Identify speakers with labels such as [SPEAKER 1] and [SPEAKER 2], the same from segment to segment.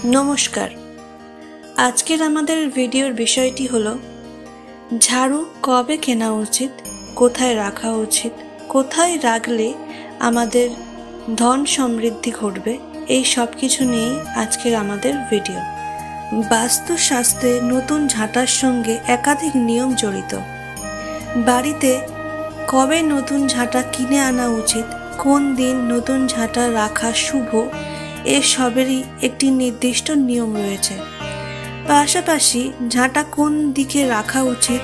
[SPEAKER 1] নমস্কার। আজকের আমাদের ভিডিওর বিষয়টি হলো, ঝাড়ু কবে কেনা উচিত, কোথায় রাখা উচিত, কোথায় রাখলে আমাদের ধন সমৃদ্ধি ঘটবে, এই সব কিছু নিয়েই আজকের আমাদের ভিডিও। বাস্তুশাস্ত্রে নতুন ঝাঁটার সঙ্গে একাধিক নিয়ম জড়িত। বাড়িতে কবে নতুন ঝাঁটা কিনে আনা উচিত, কোন দিন নতুন ঝাঁটা রাখা শুভ এর সবেরই একটি নির্দিষ্ট নিয়ম রয়েছে। পাশাপাশি ঝাঁটা কোন দিকে রাখা উচিত,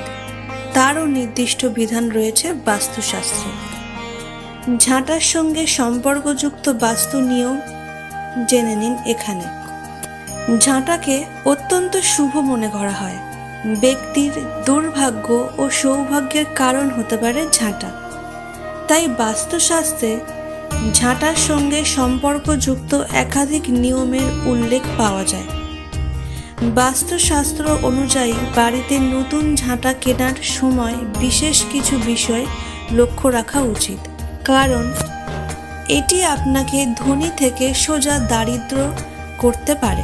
[SPEAKER 1] তারও নির্দিষ্ট বিধান রয়েছে বাস্তুশাস্ত্রে। ঝাঁটার সঙ্গে সম্পর্কযুক্ত বাস্তু নিয়ম জেনে নিন এখানে। ঝাঁটাকে অত্যন্ত শুভ মনে করা হয়। ব্যক্তির দুর্ভাগ্য ও সৌভাগ্যের কারণ হতে পারে ঝাঁটা। তাই বাস্তুশাস্ত্রে ঝাঁটার সঙ্গে সম্পর্কযুক্ত একাধিক নিয়মের উল্লেখ পাওয়া যায়। বাস্তুশাস্ত্র অনুযায়ী বাড়িতে নতুন ঝাঁটা কেনার সময় বিশেষ কিছু বিষয় লক্ষ্য রাখা উচিত। কারণ, এটি আপনাকে ধনী থেকে সোজা দারিদ্র করতে পারে।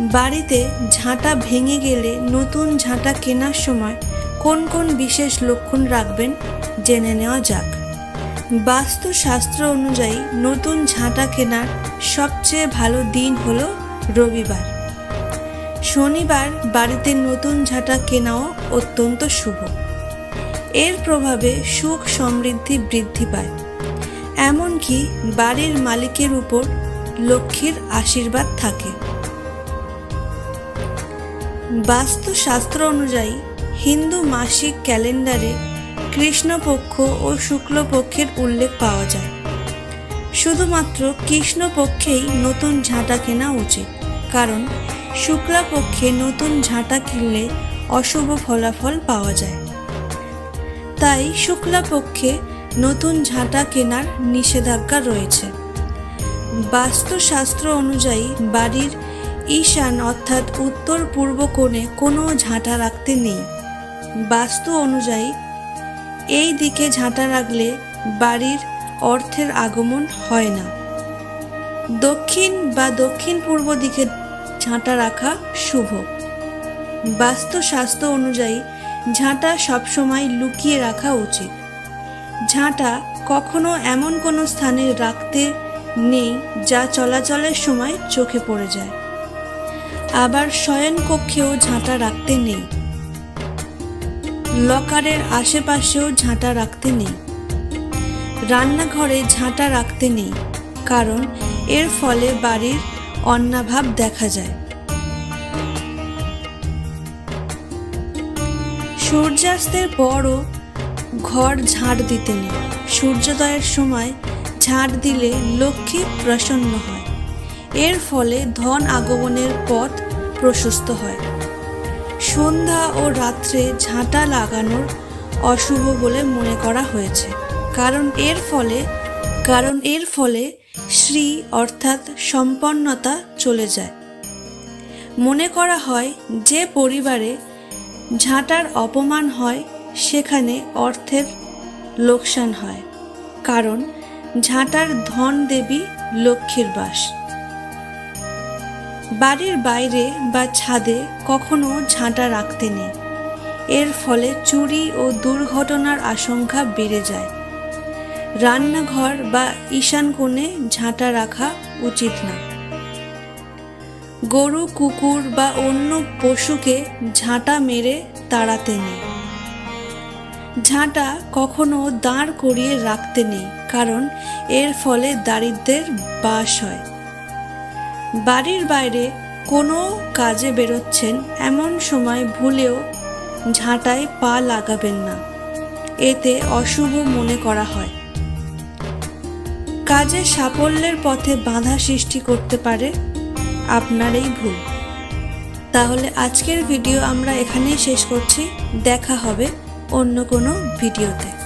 [SPEAKER 1] বাড়িতে ঝাঁটা ভেঙে গেলে নতুন ঝাঁটা কেনার সময় কোন কোন বিশেষ লক্ষণ রাখবেন জেনে নেওয়া যাক। বাস্তুশাস্ত্র অনুযায়ী নতুন ঝাঁটা কেনার সবচেয়ে ভালো দিন হলো রবিবার। শনিবার বাড়িতে নতুন ঝাঁটা কেনাও অত্যন্ত শুভ। এর প্রভাবে সুখ সমৃদ্ধি বৃদ্ধি পায়। এমনকি বাড়ির মালিকের উপর লক্ষ্মীর আশীর্বাদ থাকে। বাস্তুশাস্ত্র অনুযায়ী হিন্দু মাসিক ক্যালেন্ডারে কৃষ্ণপক্ষ ও শুক্লপক্ষের উল্লেখ পাওয়া যায়। শুধুমাত্র কৃষ্ণপক্ষেই নতুন ঝাঁটা কেনা উচিত, কারণ শুক্লাপক্ষে নতুন ঝাঁটা কিনলে অশুভ ফলাফল পাওয়া যায়। তাই শুক্লাপক্ষে নতুন ঝাঁটা কেনার নিষেধাজ্ঞা রয়েছে। বাস্তুশাস্ত্র অনুযায়ী বাড়ির ঈশান অর্থাৎ উত্তর পূর্ব কোণে কোনো ঝাঁটা রাখতে নেই। বাস্তু অনুযায়ী এই দিকে ঝাঁটা রাখলে বাড়ির অর্থের আগমন হয় না। দক্ষিণ বা দক্ষিণ পূর্ব দিকে ঝাঁটা রাখা শুভ। বাস্তুশাস্ত্র অনুযায়ী ঝাঁটা সবসময় লুকিয়ে রাখা উচিত। ঝাঁটা কখনো এমন কোনো স্থানে রাখতে নেই যা চলাচলের সময় চোখে পড়ে যায়। আবার শয়ন কক্ষেও ঝাঁটা রাখতে নেই। লকারের আশেপাশেও ঝাঁটা রাখতে নেই। রান্নাঘরে ঝাঁটা রাখতে নেই, কারণ এর ফলে বাড়ির অন্নাভাব দেখা যায়। সূর্যাস্তের পরও ঘর ঝাড় দিতে নেই। সূর্যোদয়ের সময় ঝাড় দিলে লক্ষ্মী প্রসন্ন হয়। এর ফলে ধন আগমনের পথ প্রশস্ত হয়। সন্ধ্যা ও রাত্রে ঝাঁটা লাগানোর অশুভ বলে মনে করা হয়েছে। কারণ এর ফলে, কারণ এর ফলে শ্রী অর্থাৎ সম্পন্নতা চলে যায়। মনে করা হয় যে পরিবারে ঝাঁটার অপমান হয়, সেখানে অর্থের লোকসান হয়। কারণ ঝাঁটার ধন দেবী লক্ষ্মীর বাস। বাড়ির বাইরে বা ছাদে কখনো ঝাঁটা রাখতে নেই। এর ফলে চুরি ও দুর্ঘটনার আশঙ্কা বেড়ে যায়। রান্নাঘর বা ঈশান কোণে ঝাঁটা রাখা উচিত না। গরু, কুকুর বা অন্য পশুকে ঝাঁটা মেরে তাড়াতে নেই। ঝাঁটা কখনো দাঁড় করিয়ে রাখতে নেই, কারণ এর ফলে দারিদ্রের বাস হয়। বাড়ির বাইরে কোনো কাজে বেরোচ্ছেন এমন সময় ভুলেও ঝাঁটায় পা লাগাবেন না। এতে অশুভ মনে করা হয়। কাজে সাফল্যের পথে বাধা সৃষ্টি করতে পারে আপনার এই ভুল। তাহলে আজকের ভিডিও আমরা এখানেই শেষ করছি। দেখা হবে অন্য কোনো ভিডিওতে।